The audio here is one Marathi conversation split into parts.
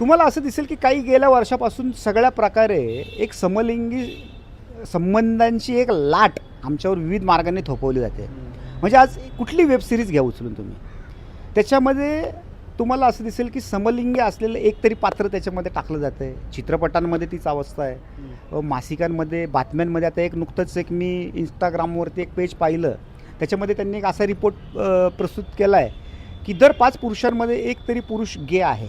तुम्हाला असं दिसेल की काही गेल्या वर्षापासून सगळ्या प्रकारे एक समलिंगी संबंधांची एक लाट आमच्यावर विविध मार्गाने थोपवली जाते. म्हणजे आज कुठली वेब सिरीज घ्या उचलून तुम्ही? त्याच्यामध्ये तुम्हाला असं दिसेल की समलिंगी असलेलं एक तरी पात्र त्याच्यामध्ये टाकलं जातं आहे चित्रपटांमध्ये तीच अवस्था आहे. मासिकांमध्ये बातम्यांमध्ये आता एक नुकतंच एक मी इंस्टाग्रामवरती एक पेज पाहिलं. त्याच्यामध्ये त्यांनी एक असा रिपोर्ट प्रस्तुत केला आहे की दर पाच पुरुषांमध्ये एक तरी पुरुष गे आहे.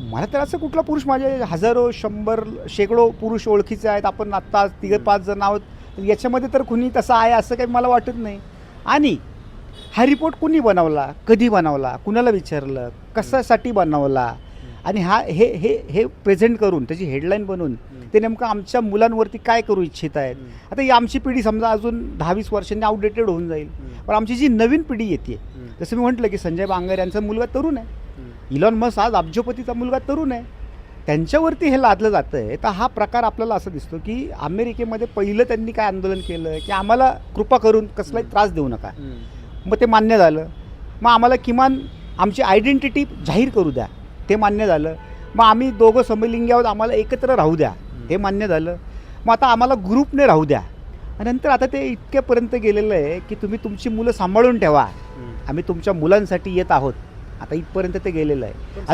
मला तर असं कुठला पुरुष माझे हजारो शंभर शेकडो पुरुष ओळखीचे आहेत. आपण आत्ता तिघं पाच जण आहोत. याच्यामध्ये तर कुणी तसं आहे असं काही मला वाटत नाही. आणि हा रिपोर्ट कुणी बनवला? कधी बनवला? कुणाला विचारलं? कशासाठी बनवला? आणि हा हे हे हे प्रेझेंट करून त्याची हेडलाईन बनवून ते नेमकं आमच्या मुलांवरती काय करू इच्छित आहेत? आता ही आमची पिढी समजा अजून दहा वीस वर्षांनी आउटडेटेड होऊन जाईल. पण आमची जी नवीन पिढी येते जसं मी म्हटलं की संजय बांगर यांचा मुलगा तरुण आहे. इलॉन मस्क आज अब्जोपतीचा मुलगा तरुण आहे. त्यांच्यावरती हे लादलं जातं आहे तर हा प्रकार आपल्याला असं दिसतो की अमेरिकेमध्ये पहिलं त्यांनी काय आंदोलन केलं की आम्हाला कृपा करून कसलाही त्रास देऊ नका. मग ते मान्य झालं. मग आम्हाला किमान आमची आयडेंटिटी जाहीर करू द्या. ते मान्य झालं. मग आम्ही दोघं समलिंगी आहोत आम्हाला एकत्र राहू द्या. ते मान्य झालं. मग आता आम्हाला ग्रुपने राहू द्या. आणि नंतर आता ते इतक्यापर्यंत गेलेलं आहे की तुम्ही तुमची मुलं सांभाळून ठेवा. आम्ही तुमच्या मुलांसाठी येत आहोत. आता इथपर्यंत ते गेलेलं आहे.